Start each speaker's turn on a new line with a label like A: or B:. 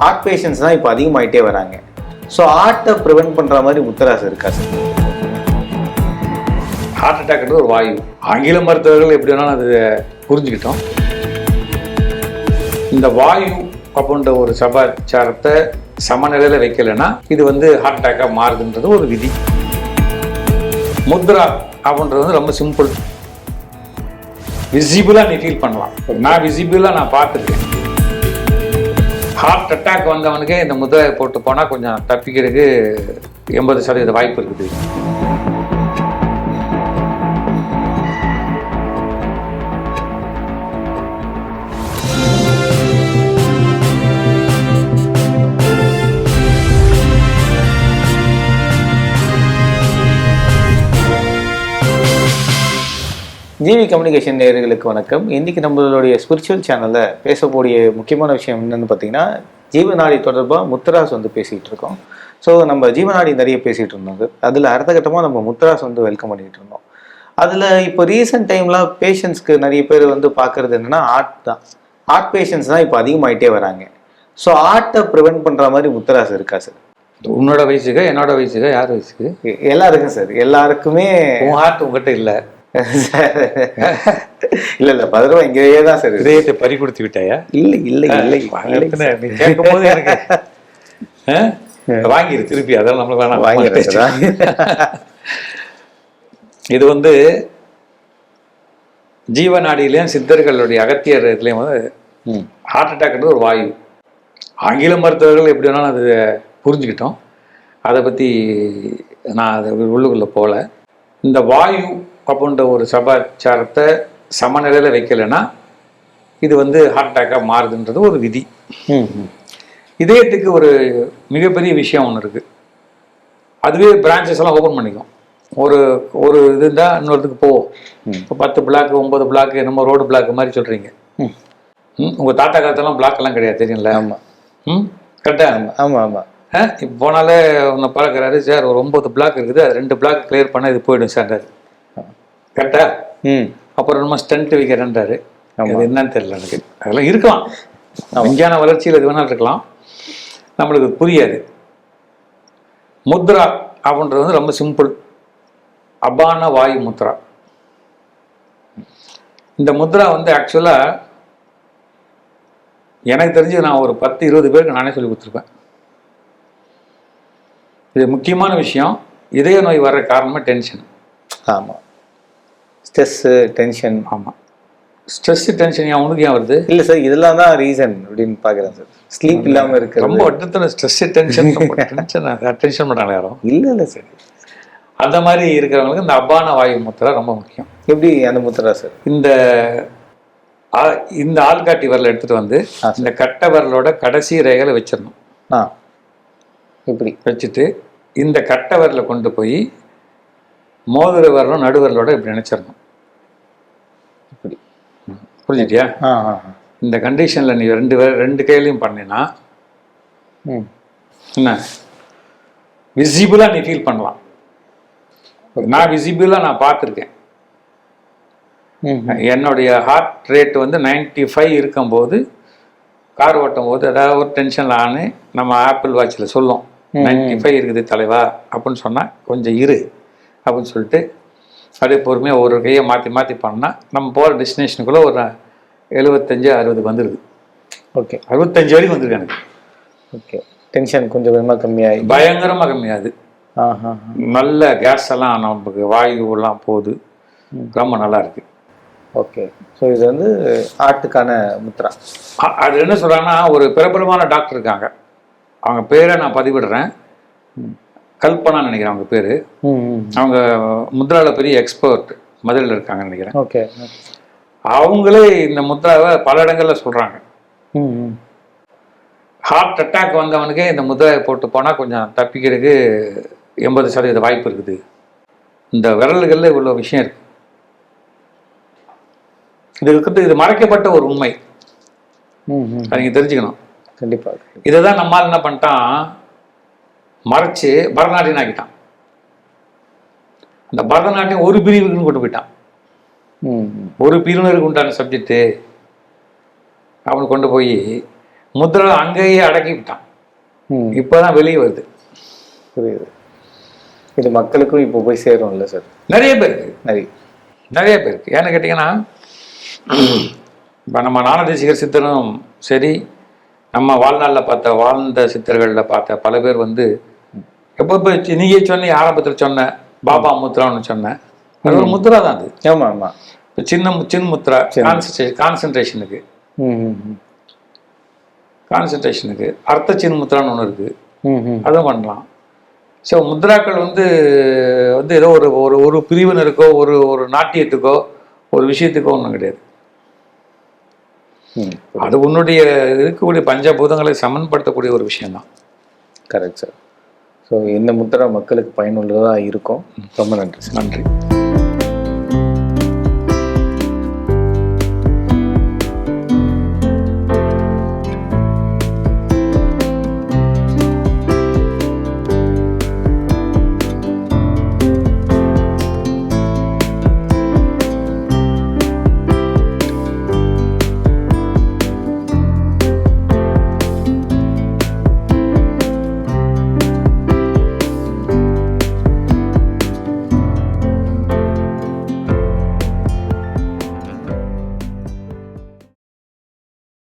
A: Heart patients தான் இப்போ அதிகமாகிட்டே வராங்க. ஸோ ஹார்ட்டை ப்ரிவென்ட் பண்ணுற மாதிரி முத்தராசு இருக்கா சார்?
B: ஹார்ட் அட்டாக்ன்றது ஒரு வாயு. ஆங்கில மருத்துவர்கள் எப்படி வேணாலும் அது புரிஞ்சுக்கிட்டோம். இந்த வாயு அப்படின்ற ஒரு சபாச்சாரத்தை சமநிலையில் வைக்கலைன்னா இது வந்து ஹார்ட் அட்டாக்காக மாறுதுன்றது ஒரு விதி. முத்ரா அப்படின்றது வந்து ரொம்ப சிம்பிள் விசிபிளாக நீ ஃபீல் பண்ணலாம். நான் விசிபிளாக நான் பார்த்துருக்கேன். ஹார்ட் அட்டாக் வந்தவனுக்கு இந்த முத்ராயை போட்டு போனால் கொஞ்சம் தப்பிக்கிறதுக்கு எண்பது சதவீத வாய்ப்பு இருக்குது.
A: ஜிவி கம்யூனிகேஷன் நேயர்களுக்கு வணக்கம். இன்னைக்கு நம்மளுடைய ஸ்பிரிச்சுவல் சேனலில் பேசக்கூடிய முக்கியமான விஷயம் என்னன்னு பார்த்தீங்கன்னா ஜீவநாடி தொடர்பாக முத்தராஸ் வந்து பேசிகிட்டு இருக்கோம். ஸோ நம்ம ஜீவநாடி நிறைய பேசிகிட்டு இருந்தோம் அதில் அடுத்த கட்டமாக நம்ம முத்தராஸ் வந்து வெல்கம் பண்ணிட்டு இருந்தோம். அதில் இப்போ ரீசெண்ட் டைம்லாம் பேஷண்ட்ஸ்க்கு நிறைய பேர் வந்து பார்க்கறது என்னன்னா ஆர்ட் தான். ஆர்ட் பேஷண்ட்ஸ் தான் இப்போ அதிகமாயிட்டே வராங்க. ஸோ ஆர்ட்டை ப்ரிவென்ட் பண்ணுற மாதிரி முத்தராஸ் இருக்கா சார்
B: உன்னோட வயசுக்கு என்னோட வயசுக்கு யார் வயசுக்கு?
A: எல்லாருக்கும் சார் எல்லாருக்குமே
B: ஹார்ட் உங்ககிட்ட இல்ல.
A: இல்ல இல்ல பதறவா இங்கேயே தான் சார்.
B: இதயத்தை பறி கொடுத்து விட்டாயா
A: இல்லை இல்லை இல்லை?
B: நீ கேட்கும் போது எனக்கு ஆ? வாங்கிரு திருப்பி அதெல்லாம் நம்மளுக்கு வேணாம்.
A: வாங்கிடுறேன்
B: இது வந்து ஜீவநாடியிலையும் சித்தர்களுடைய அகத்தியர் இதுலேயும் வந்து ஹார்ட் அட்டாக்ன்றது ஒரு வாயு. ஆங்கில மருத்துவர்கள் எப்படி வேணாலும் அது புரிஞ்சுக்கிட்டோம். அதை பற்றி நான் அது உள்ளுக்குள்ளே போகல. இந்த வாயு அப்படின்ற ஒரு சபாச்சாரத்தை சமநிலையில் வைக்கலைன்னா இது வந்து ஹார்ட் அட்டாக்காக மாறுதுன்றது ஒரு விதி. இதயத்துக்கு ஒரு மிகப்பெரிய விஷயம் ஒன்று இருக்குது அதுவே பிரான்ச்சஸ் எல்லாம் ஓப்பன் பண்ணிக்கும். ஒரு ஒரு இது இருந்தால் இன்னொருத்துக்கு போவோம். இப்போ பத்து பிளாக் ஒன்பது பிளாக் என்னமோ ரோடு பிளாக் மாதிரி சொல்கிறீங்க
A: ம்.
B: உங்கள் தாத்தா காலத்தெல்லாம் பிளாக் எல்லாம் கிடையாது தெரியும்ல?
A: ஆமா.
B: ம் கரெக்டாக
A: ஆமா ஆமா
B: இப்போ போனாலே உன்னை பார்க்குறாரு சார் ஒரு ஒம்பது பிளாக் இருக்குது அது ரெண்டு பிளாக் கிளியர் பண்ணால் இது போயிடும் சார் கரெக்டா? அப்புறம் நம்ம ஸ்டண்ட் வைக்கிறேன்றாரு. அது என்னன்னு தெரியல எனக்கு. அதெல்லாம் இருக்கலாம். விஞ்ஞான வளர்ச்சியில் இது வேணாலும் இருக்கலாம். நம்மளுக்கு புரியாது. முத்ரா அப்படின்றது வந்து ரொம்ப சிம்பிள் அபான வாயு முத்ரா. இந்த முத்ரா வந்து ஆக்சுவலாக எனக்கு தெரிஞ்சு நான் ஒரு பத்து இருபது பேருக்கு நானே சொல்லி கொடுத்துருப்பேன். இது முக்கியமான விஷயம். இதய நோய் வர்ற காரணமாக டென்ஷன்
A: ஆமா. ஸ்ட்ரெஸ்ஸு டென்ஷன்
B: ஆமாம் ஸ்ட்ரெஸ் டென்ஷன் ஏன் உனக்கு ஏன் வருது?
A: இல்ல சார் இதெல்லாம் தான் ரீசன் அப்படின்னு பாக்குறேன் சார். ஸ்லீப் இல்லாம
B: ரொம்ப
A: இருக்கிறது
B: வட்டத்தில் ஸ்ட்ரெஸ் டென்ஷன் டென்ஷன் டென்ஷன் பண்ணுறாங்க யாரும்
A: இல்ல இல்ல சார்.
B: அந்த மாதிரி இருக்கிறவங்களுக்கு இந்த அபான வாயு முத்திரை ரொம்ப முக்கியம்.
A: எப்படி அந்த முத்திரா சார்?
B: இந்த ஆ- இந்த ஆள்காட்டி விரலை எடுத்துட்டு வந்து இந்த கட்ட விரலோட கடைசி ரேகையில வச்சிடணும்.
A: ஆ இப்படி
B: வச்சுட்டு இந்த கட்ட விரலை கொண்டு போய் மோதிர விரலும் நடு விரலோட இப்படி நினைச்சிடணும். புரிஞ்சுட்டியா. இந்த கண்டிஷனில் நீ ரெண்டு ரெண்டு கையிலையும் பண்ணினா
A: ம்.
B: என்ன? விசிபிளாக நீ ஃபீல் பண்ணலாம். நான் விசிபிளாக நான் பார்த்துருக்கேன். என்னுடைய ஹார்ட் ரேட் வந்து 95 ஃபைவ் இருக்கும்போது கார் ஓட்டும் போது ஏதாவது ஒரு டென்ஷனில் ஆனு நம்ம ஆப்பிள் வாட்சில் சொல்லும். 95 ஃபைவ் இருக்குது தலைவா அப்படின்னு சொன்னால் கொஞ்சம் இரு அப்படின்னு சொல்லிட்டு அப்படியே பொறுமையாக ஒரு கையை மாற்றி மாற்றி பண்ணால் நம்ம போகிற டெஸ்டினேஷனுக்குள்ளே ஒரு எழுபத்தஞ்சு அறுபது வந்துடுது
A: ஓகே.
B: அறுபத்தஞ்சு வரைக்கும் வந்திருக்கு எனக்கு.
A: ஓகே. டென்ஷன் கொஞ்சம் கொஞ்சமா கம்மியாகி
B: பயங்கரமாக கம்மியாகுது. நல்ல கேஸ் எல்லாம் நமக்கு வாயுவெல்லாம் போகுது. ரொம்ப நல்லா இருக்கு.
A: ஓகே. ஸோ இது வந்து ஆட்டுக்கான முத்ரா.
B: அ- அது என்ன சொல்றாங்கன்னா ஒரு பிரபலமான டாக்டர் இருக்காங்க. அவங்க பேரை நான் பதிவிடுறேன். கல்பனான்னு நினைக்கிறேன் அவங்க பேர். அவங்க முத்ரால பெரிய எக்ஸ்பர்ட் மதுரையில் இருக்காங்கன்னு நினைக்கிறேன்.
A: ஓகே.
B: அவங்களே இந்த முத்ராவை பல இடங்கள்ல சொல்றாங்க. ஹார்ட் அட்டாக் வந்தவனுக்கே இந்த முத்ராவை போட்டு போனால் கொஞ்சம் தப்பிக்கிறதுக்கு எண்பது சதவீத வாய்ப்பு இருக்குது. இந்த விரல்களில் இவ்வளோ விஷயம் இருக்கு. இது இருக்கிறது இது மறைக்கப்பட்ட ஒரு உண்மை. நீங்கள் தெரிஞ்சுக்கணும்.
A: கண்டிப்பா
B: இதை தான் நம்மால் என்ன பண்ணிட்டான்? மறைச்சு பரதநாட்டியம் ஆக்கிட்டான். அந்த பரதநாட்டியம் ஒரு பிரிவுக்குன்னு கொண்டு போயிட்டான். ஒரு பிரிவினருக்கு உண்டான சப்ஜெக்ட்டு அவனுக்கு கொண்டு போய் முத்ரா அங்கேயே அடக்கி விட்டான். இப்போதான் வெளியே வருது.
A: புரியுது. இது மக்களுக்கும் இப்போ போய் சேரும்ல சார்?
B: நிறைய பேருக்கு.
A: நிறைய.
B: நிறைய பேருக்கு. ஏன்னு கேட்டிங்கன்னா இப்போ நம்ம ஞானதேசிகர் சித்தரும் சரி நம்ம வாழ்நாளில் பார்த்த வாழ்ந்த சித்தர்களில் பார்த்த பல பேர் வந்து எப்போ இப்போ நீயே சொன்ன ஆரம்பத்தில் சொன்ன பாபா முத்ரான்னு சொன்னேன் அது ஒரு முத்ரா தான் அது.
A: ஆமா ஆமா.
B: இப்ப சின்ன மு- சின் முத்ரா கான்சன்ட்ரேஷன் கான்சன்ட்ரேஷனுக்கு. கான்சன்ட்ரேஷனுக்கு அர்த்த சின் முத்ரான்னு ஒன்று இருக்குது அதுவும் பண்ணலாம். ஸோ முத்ராக்கள் வந்து வந்து ஏதோ ஒரு ஒரு ஒரு பிரிவினருக்கோ ஒரு ஒரு நாட்டியத்துக்கோ ஒரு விஷயத்துக்கோ ஒன்றும் கிடையாது. அது உன்னுடைய இருக்கக்கூடிய பஞ்சபூதங்களை சமன்படுத்தக்கூடிய ஒரு விஷயம்தான்.
A: கரெக்ட் சார் ஸோ இந்த முத்திரை மக்களுக்கு பயனுள்ளதாக இருக்கும். ரொம்ப நன்றி.
B: நன்றி.